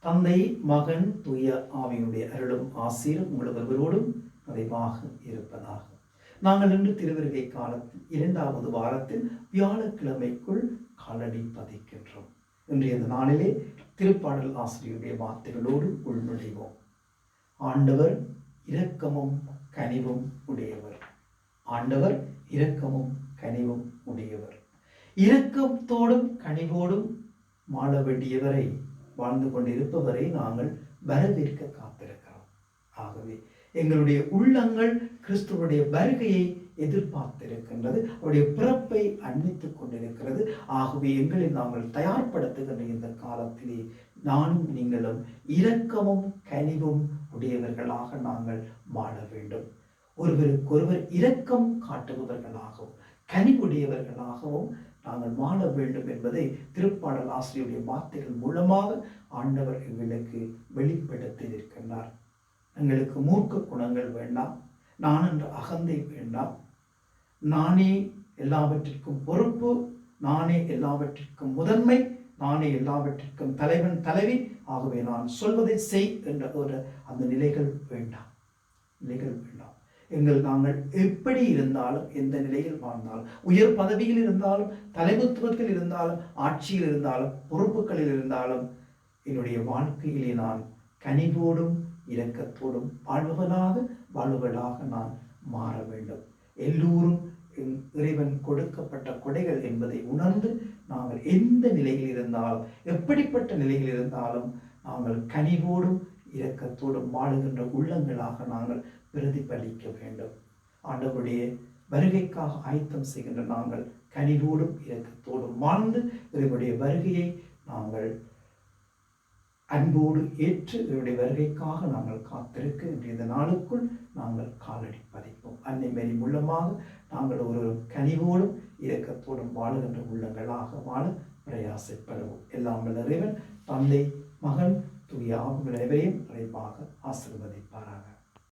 தந்தை மகன் தூய ஆவியுடைய அருளும் ஆசிரியர் உங்கள் ஒருவரோடும் நிறைவாக இருப்பதாக. நாங்கள் இன்று திருவருகை காலத்தில் இரண்டாவது வாரத்தில் வியாழக்கிழமைக்குள் காலடி பதிக்கின்றோம். இன்றைய நாளிலே திருப்பாடல் ஆசிரியருடைய வார்த்தைகளோடு உள்நுழைவோம். ஆண்டவர் இரக்கமும் கனிவும் உடையவர். ஆண்டவர் இரக்கமும் கனிவும் உடையவர். இரக்கத்தோடும் கனிவோடும் மாள வேண்டியவரை வாழ்ந்து கொண்டிருப்பவரை நாங்கள் வரவேற்க காத்திருக்கிறோம். ஆகவே எங்களுடைய உள்ளங்கள் கிறிஸ்துவனுடைய வருகையை எதிர்பார்த்திருக்கின்றது. அவருடைய பிறப்பை அண்மித்துக் கொண்டிருக்கிறது. ஆகவே எங்களை நாங்கள் தயார்படுத்துகின்ற இந்த காலத்திலே நானும் நீங்களும் இரக்கமும் கனிவும் உடையவர்களாக நாங்கள் வாழ வேண்டும். ஒருவருக்கொருவர் இரக்கம் காட்டுபவர்களாகவும் கனிவுடையவர்களாகவும் நாங்கள் வாழ வேண்டும் என்பதை திருப்பாடல் ஆசிரியருடைய வார்த்தைகள் மூலமாக ஆண்டவர் எங்களுக்கு வெளிப்படுத்தி இருக்கின்றார் எங்களுக்கு மூர்க்க குணங்கள் வேண்டாம் நான் என்ற அகந்தை வேண்டாம். நானே எல்லாவற்றிற்கும் பொறுப்பு நானே எல்லாவற்றிற்கும் முதன்மை நானே எல்லாவற்றிற்கும் தலைவன் தலைவி. ஆகவே நான் சொல்வதை செய் என்ற ஒரு அந்த நிலைகள் வேண்டாம். நிலைகள் வேண்டாம். எங்கள் நாங்கள் எப்படி இருந்தாலும் எந்த நிலையில் வாழ்ந்தாலும் உயர் பதவியில் இருந்தாலும் தலைமைத்துவத்தில் இருந்தாலும் ஆட்சியில் இருந்தாலும் பொறுப்புகளில் இருந்தாலும் என்னுடைய வாழ்க்கையிலே நான் கனிவோடும் இரக்கத்தோடும் வாழ்பவனாக வாழ்வுகளாக நான் மாற வேண்டும். எல்லோரும் இறைவன் கொடுக்கப்பட்ட கொடைகள் என்பதை உணர்ந்து நாங்கள் எந்த நிலையில் இருந்தாலும் எப்படிப்பட்ட நிலையில் இருந்தாலும் நாங்கள் கனிவோடும் இரக்கத்தோடு வாழுகின்ற உள்ளங்களாக நாங்கள் பிரதிபலிக்க வேண்டும். ஆண்டவருடைய வருகைக்காக ஆயத்தம் செய்கின்ற நாங்கள் கனிவோடும் இரக்கத்தோடும் வாழ்ந்து இவருடைய வருகையை நாங்கள் அன்போடு ஏற்று இவருடைய வருகைக்காக நாங்கள் காத்திருக்க இந்த நாளுக்குள் நாங்கள் காலடி பதிப்போம். அன்னை மேரி மூலமாக நாங்கள் ஒரு கனிவோடும் இரக்கத்தோடும் வாழுகின்ற உள்ளங்களாக வாழ பிரயாசப்படுவோம். எல்லாம் வல்ல இறைவன் தந்தை மகன் தூய விளைவையும் அனைவரையும் நிறைவாக ஆசிர்வதிப்பாராக.